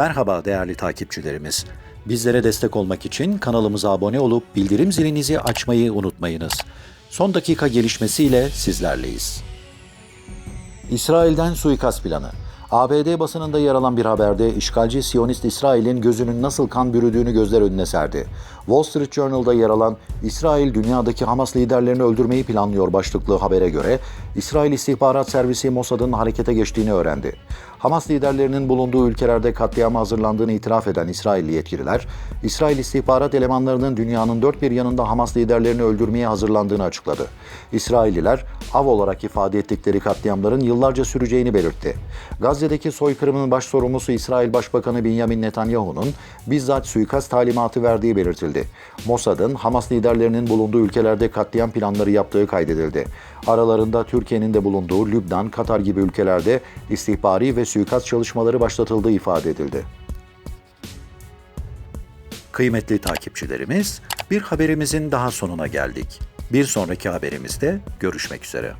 Merhaba değerli takipçilerimiz. Bizlere destek olmak için kanalımıza abone olup bildirim zilinizi açmayı unutmayınız. Son dakika gelişmesiyle sizlerleyiz. İsrail'den suikast planı. ABD basınında yer alan bir haberde işgalci Siyonist İsrail'in gözünün nasıl kan bürüdüğünü gözler önüne serdi. Wall Street Journal'da yer alan İsrail dünyadaki Hamas liderlerini öldürmeyi planlıyor başlıklı habere göre İsrail İstihbarat Servisi Mossad'ın harekete geçtiğini öğrendi. Hamas liderlerinin bulunduğu ülkelerde katliama hazırlandığını itiraf eden İsrailli yetkililer, İsrail istihbarat elemanlarının dünyanın dört bir yanında Hamas liderlerini öldürmeye hazırlandığını açıkladı. İsrailliler av olarak ifade ettikleri katliamların yıllarca süreceğini belirtti. Gazze'deki soykırımın baş sorumlusu İsrail Başbakanı Benjamin Netanyahu'nun bizzat suikast talimatı verdiği belirtildi. Mossad'ın Hamas liderlerinin bulunduğu ülkelerde katliam planları yaptığı kaydedildi. Aralarında Türkiye'nin de bulunduğu Lübnan, Katar gibi ülkelerde istihbari ve suikast çalışmaları başlatıldığı ifade edildi. Kıymetli takipçilerimiz, bir haberimizin daha sonuna geldik. Bir sonraki haberimizde görüşmek üzere.